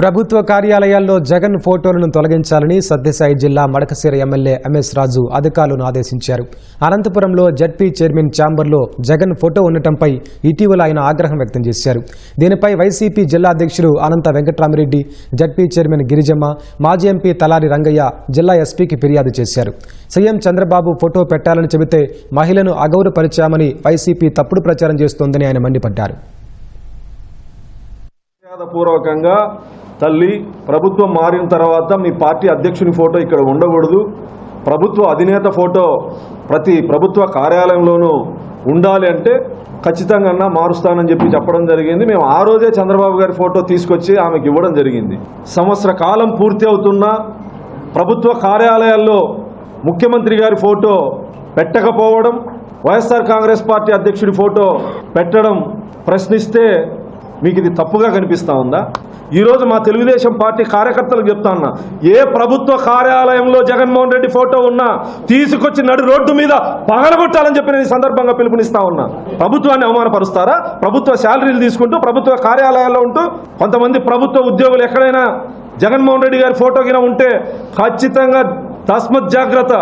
ప్రభుత్వ కార్యాలయాల్లో జగన్ ఫోటోలను తొలగించాలని సత్యసాయి జిల్లా మడకశిర ఎమ్మెల్యే ఎంఎస్ రాజు అధికారులను ఆదేశించారు. అనంతపురంలో జడ్పీ చైర్మన్ ఛాంబర్లో జగన్ ఫోటో ఉండటంపై ఇటీవల ఆయన ఆగ్రహం వ్యక్తం చేశారు. దీనిపై వైసీపీ జిల్లా అధ్యక్షుడు అనంత వెంకట్రామిరెడ్డి జడ్పీ చైర్మన్ గిరిజమ్మ మాజీ ఎంపీ తలారి రంగయ్య జిల్లా ఎస్పీకి ఫిర్యాదు చేశారు. సీఎం చంద్రబాబు ఫోటో పెట్టాలని చెబితే మహిళను అగౌరవపరిచామని వైసీపీ తప్పుడు ప్రచారం చేస్తోందని ఆయన మండిపడ్డారు. పూర్వకంగా తల్లి ప్రభుత్వం మారిన తర్వాత మీ పార్టీ అధ్యక్షుని ఫోటో ఇక్కడ ఉండకూడదు. ప్రభుత్వ అధినేత ఫోటో ప్రతి ప్రభుత్వ కార్యాలయంలోనూ ఉండాలి అంటే ఖచ్చితంగా మారుస్తానని చెప్పి చెప్పడం జరిగింది. మేము ఆ రోజే చంద్రబాబు గారి ఫోటో తీసుకొచ్చి ఆమెకి ఇవ్వడం జరిగింది. సంవత్సర కాలం పూర్తి అవుతున్నా ప్రభుత్వ కార్యాలయాల్లో ముఖ్యమంత్రి గారి ఫోటో పెట్టకపోవడం వైఎస్ఆర్ కాంగ్రెస్ పార్టీ అధ్యక్షుడి ఫోటో పెట్టడం ప్రశ్నిస్తే మీకు ఇది తప్పుగా కనిపిస్తూ ఉందా? ఈరోజు మా తెలుగుదేశం పార్టీ కార్యకర్తలకు చెప్తా ఉన్నా ఏ ప్రభుత్వ కార్యాలయంలో జగన్మోహన్ రెడ్డి ఫోటో ఉన్నా తీసుకొచ్చి నడు రోడ్డు మీద పగలగొట్టాలని చెప్పి నేను ఈ సందర్భంగా పిలుపునిస్తా ఉన్నా. ప్రభుత్వాన్ని అవమానపరుస్తారా? ప్రభుత్వ శాలరీలు తీసుకుంటూ ప్రభుత్వ కార్యాలయాల్లో ఉంటూ కొంతమంది ప్రభుత్వ ఉద్యోగులు ఎక్కడైనా జగన్మోహన్ రెడ్డి గారి ఫోటో కింద ఉంటే ఖచ్చితంగా తస్మత్ జాగ్రత్త.